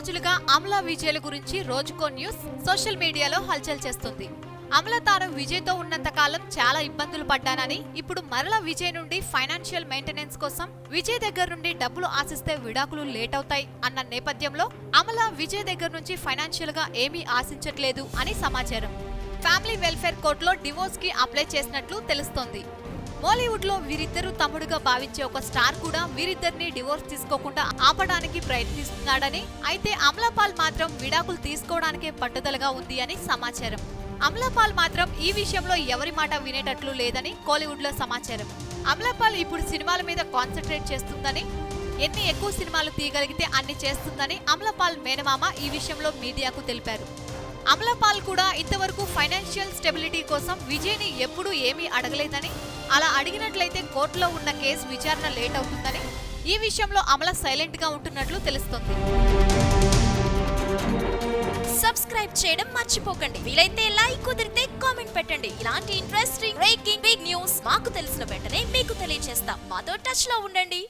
అమలా విజయ్ల గురించి రోజుకో news social మీడియాలో హల్చల్ చేస్తుంది. అమల తాను విజయ్తో ఉన్నంత కాలం చాలా ఇబ్బందులు పడ్డానని ఇప్పుడు మరలా విజయ్ నుండి ఫైనాన్షియల్ మెయింటెనెన్స్ కోసం విజయ్ దగ్గర నుండి డబ్బులు ఆశిస్తే విడాకులు లేట్ అవుతాయి అన్న నేపథ్యంలో అమల విజయ్ దగ్గర నుంచి ఫైనాన్షియల్గా ఏమీ ఆశించట్లేదు అని సమాచారం. ఫ్యామిలీ వెల్ఫేర్ కోర్టులో డివోర్స్కి అప్లై చేసినట్లు తెలుస్తోంది. బాలీవుడ్లో వీరిద్దరూ తమ్ముడుగా భావించే ఒక స్టార్ కూడా వీరిద్దరిని డివోర్స్ తీసుకోకుండా ఆపడానికి ప్రయత్నిస్తున్నాడని అయితే అమలాపాల్ మాత్రం విడాకులు తీసుకోవడానికే పట్టుదలగా ఉంది అని సమాచారం. అమలాపాల్ మాత్రం ఈ విషయంలో ఎవరి మాట వినేటట్లు లేదని కోలీవుడ్లో సమాచారం. అమలాపాల్ ఇప్పుడు సినిమాల మీద కాన్సన్ట్రేట్ చేస్తుందని ఎన్ని ఎక్కువ సినిమాలు తీయగలిగితే అన్ని చేస్తుందని అమలపాల్ మేనమామ ఈ విషయంలో మీడియాకు తెలిపారు. అమలాపాల్ కూడా ఇంతవరకు ఫైనాన్షియల్ స్టెబిలిటీ కోసం విజయ్ని ఎప్పుడూ ఏమీ అడగలేదని అలా అడిగినట్లయితే కోర్టులో ఉన్న కేసు విచారణ లేట్ అవుతుందని ఈ విషయంలో అమల సైలెంట్గా ఉంటున్నట్లు తెలుస్తోంది. సబ్స్క్రైబ్ చేయడం మర్చిపోకండి. వీలైతే లైక్ కుదిరితే కామెంట్ పెట్టండి. ఇలాంటి ఇంట్రెస్టింగ్ బ్రేకింగ్ బిగ్ న్యూస్ మాకు తెలిసిన వెంటనే మీకు తెలియజేస్తాం మాతో టచ్లో ఉండండి.